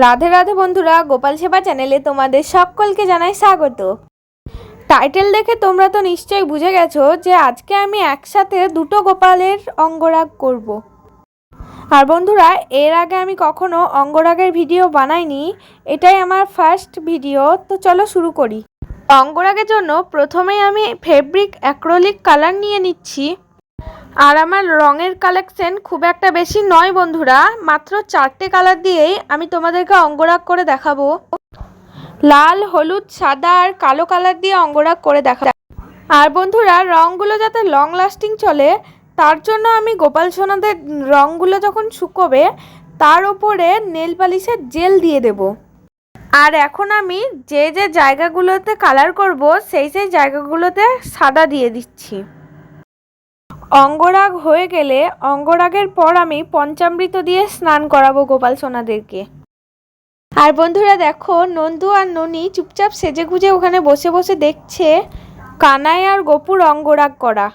রাধে রাধে বন্ধুরা, গোপাল সেবা চ্যানেলে তোমাদের সকলকে জানাই স্বাগত। টাইটেল দেখে তোমরা তো নিশ্চয়ই বুঝে গেছো যে আজকে আমি একসাথে দুটো গোপালের অঙ্গরাগ করব। আর বন্ধুরা, এর আগে আমি কখনো অঙ্গরাগের ভিডিও বানাইনি, এটাই আমার ফার্স্ট ভিডিও, তো চলো শুরু করি। অঙ্গরাগের জন্য প্রথমেই আমি ফেব্রিক অ্যাক্রোলিক কালার নিয়ে নিচ্ছি। আর আমার রঙের কালেকশন খুব একটা বেশি নয় বন্ধুরা, মাত্র চারটে কালার দিয়েই আমি তোমাদেরকে অঙ্গরাগ করে দেখাবো। লাল, হলুদ, সাদা আর কালো কালার দিয়ে অঙ্গরাগ করে দেখা আর বন্ধুরা, রঙগুলো যাতে লং লাস্টিং চলে, তার জন্য আমি গোপাল সোনাদের রঙগুলো যখন শুকোবে, তার ওপরে নেল পালিশের জেল দিয়ে দেব। আর এখন আমি যে যে জায়গাগুলোতে কালার করব, সেই সেই জায়গাগুলোতে সাদা দিয়ে দিচ্ছি। অঙ্গরাগ হয়ে গেলে অঙ্গরাগের পর আমি পঞ্চামৃত দিয়ে স্নান করাবো গোপাল সোনাদেরকে। আর বন্ধুরা দেখো, নন্দু আর ননি চুপচাপ সেজে গুজে ওখানে বসে বসে দেখছে কানাই আর গোপুর অঙ্গরাগ করা।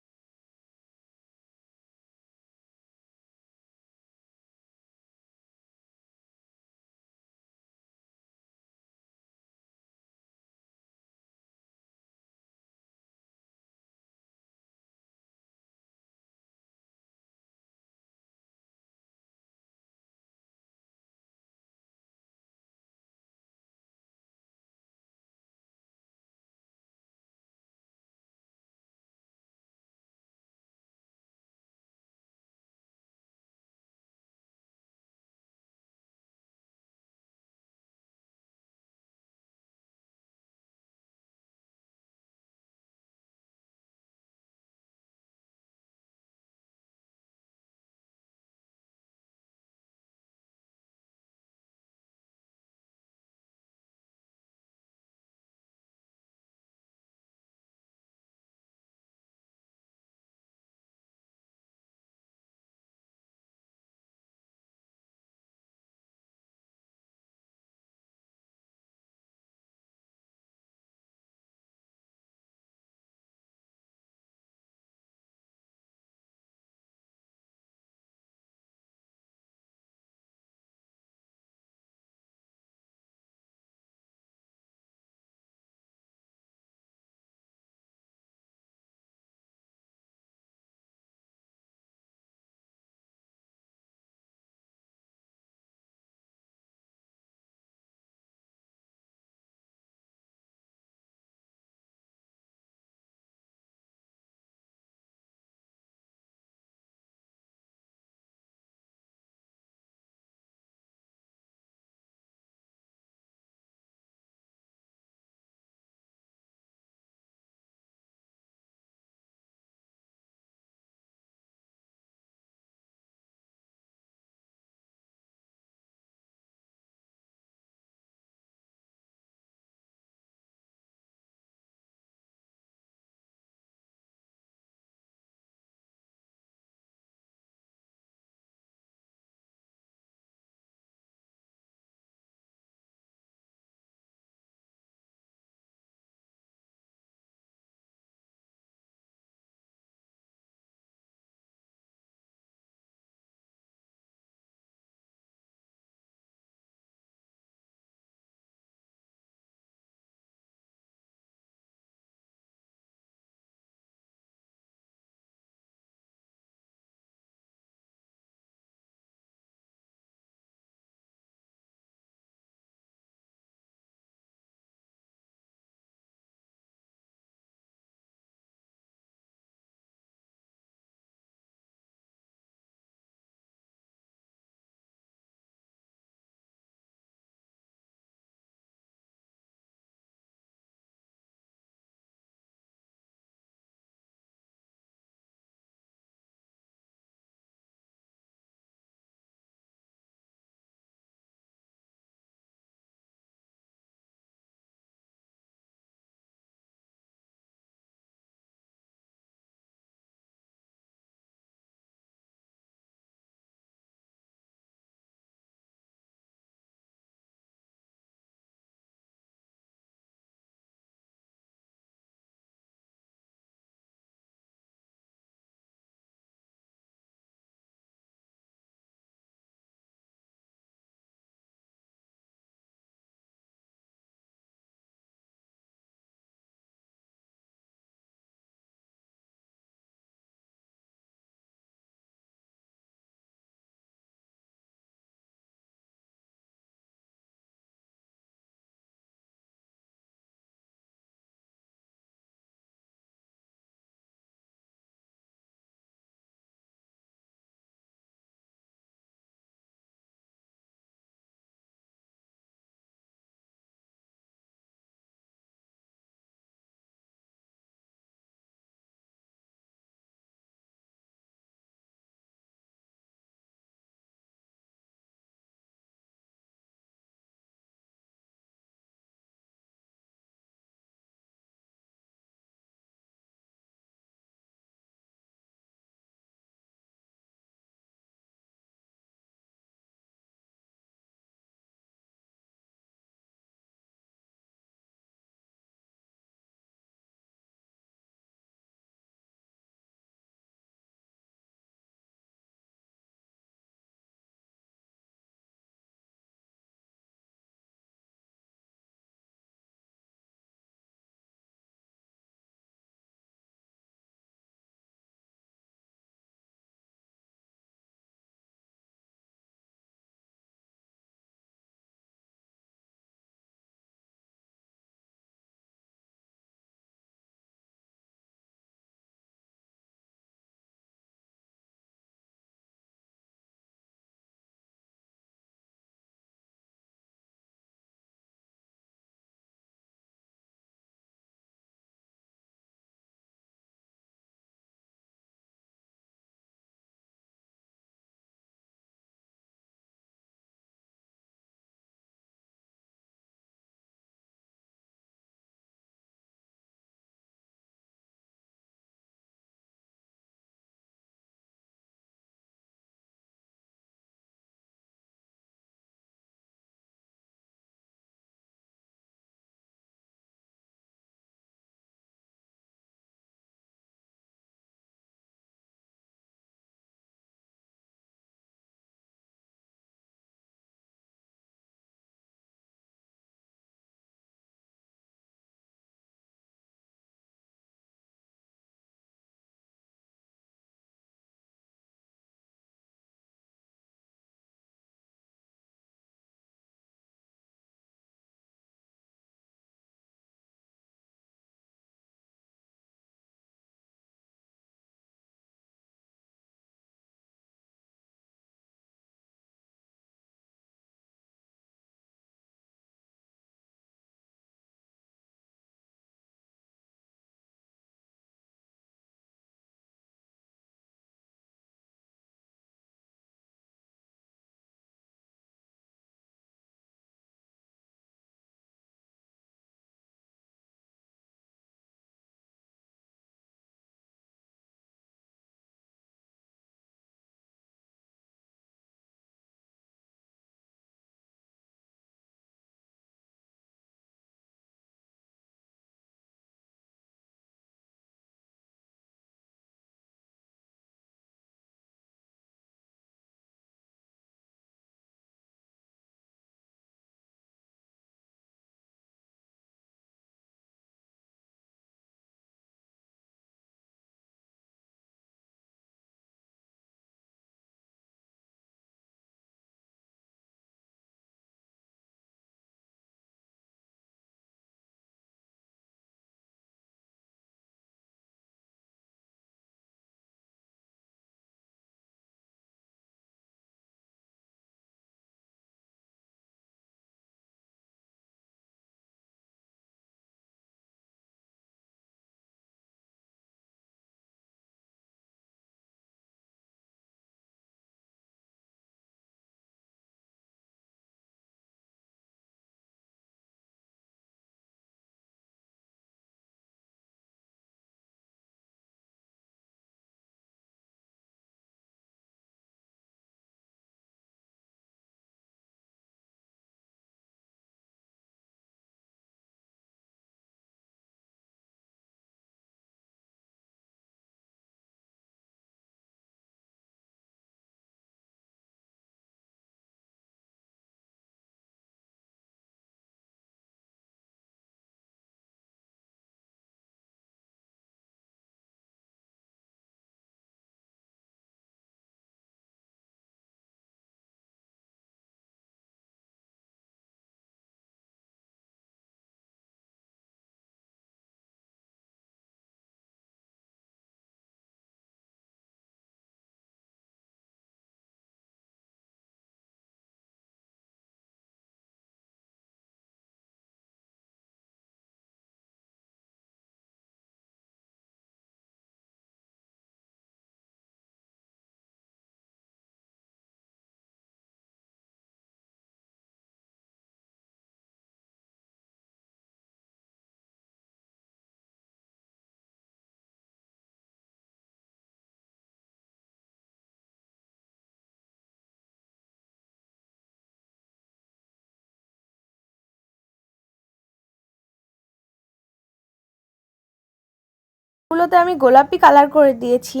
এগুলোতে আমি গোলাপি কালার করে দিয়েছি।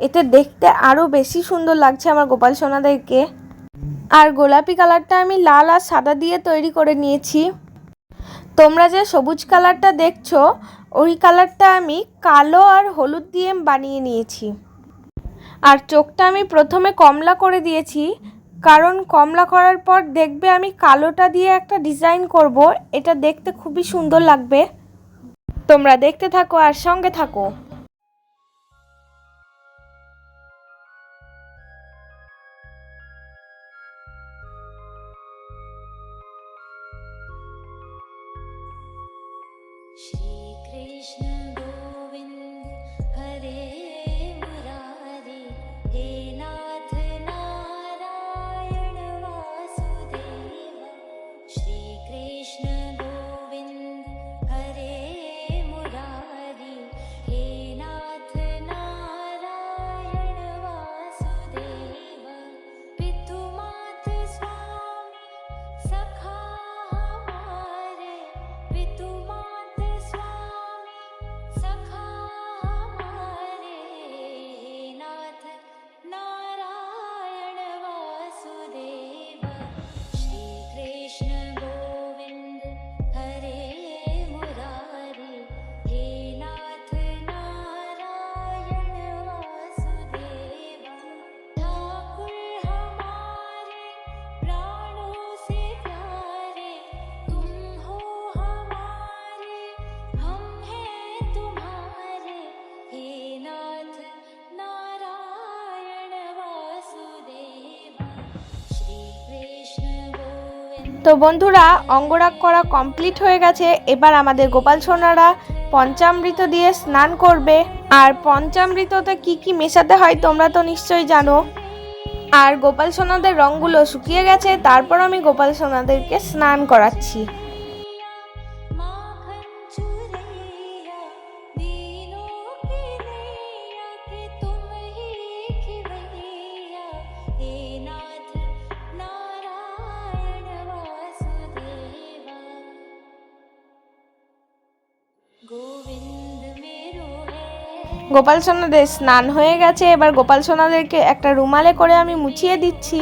এতে দেখতে আরও বেশি সুন্দর লাগছে আমার গোপাল সোনাদেরকে আর গোলাপি কালারটা আমি লাল আর সাদা দিয়ে তৈরি করে নিয়েছি। তোমরা যে সবুজ কালারটা দেখছ, ওই কালারটা আমি কালো আর হলুদ দিয়ে বানিয়ে নিয়েছি। আর চোখটা আমি প্রথমে কমলা করে দিয়েছি, কারণ কমলা করার পর দেখবে আমি কালোটা দিয়ে একটা ডিজাইন করব, এটা দেখতে খুবই সুন্দর লাগবে। তোমরা দেখতে থাকো আর সঙ্গে থাকো। Krishna তো বন্ধুরা, অঙ্গরাগ করা কমপ্লিট হয়ে গেছে। এবার আমাদের গোপাল সোনারা পঞ্চামৃত দিয়ে স্নান করবে। আর পঞ্চামৃততে কি কি মেশাতে হয় তোমরা তো নিশ্চয়ই জানো। আর গোপাল সোনাদের রঙগুলো শুকিয়ে গেছে, তারপর আমি গোপাল সোনাদেরকে স্নান করাচ্ছি। গোপাল সোনাদের স্নান হয়ে গেছে এবার গোপাল সোনাদেরকে একটা রুমালে করে আমি মুছিয়ে দিচ্ছি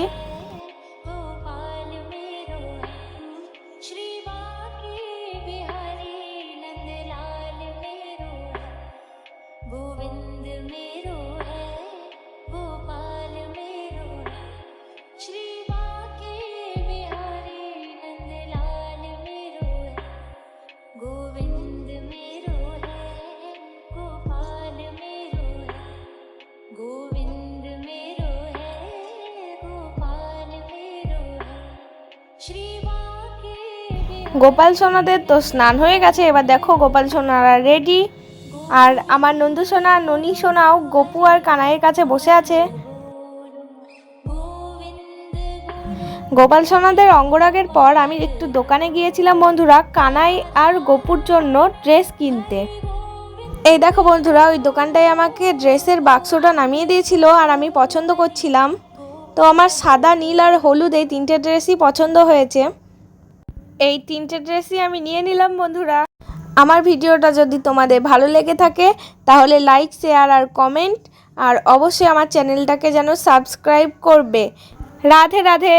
गोपाल मेरो গোপাল সোনাদের তো স্নান হয়ে গেছে, এবার দেখো গোপাল সোনারা রেডি আর আমার নন্দু সোনা, ননি সোনাও গোপু আর কানাইয়ের কাছে বসে আছে। গোপাল সোনাদের অঙ্গরাগের পর আমি একটু দোকানে গিয়েছিলাম বন্ধুরা, কানাই আর গোপুর জন্য ড্রেস কিনতে। এই দেখো বন্ধুরা, ওই দোকানটায় আমাকে ড্রেসের বাক্সটা নামিয়ে দিয়েছিল আর আমি পছন্দ করছিলাম। তো আমার সাদা, নীল আর হলুদ এই তিনটে ড্রেসই পছন্দ হয়েছে। এই তিনটে ড্রেসই আমি নিয়ে নিলাম, বন্ধুরা। আমার ভিডিওটা যদি তোমাদের ভালো লেগে থাকে, তাহলে লাইক, শেয়ার আর কমেন্ট, আর অবশ্যই আমার চ্যানেলটাকে যেন সাবস্ক্রাইব করবে। রাধে রাধে।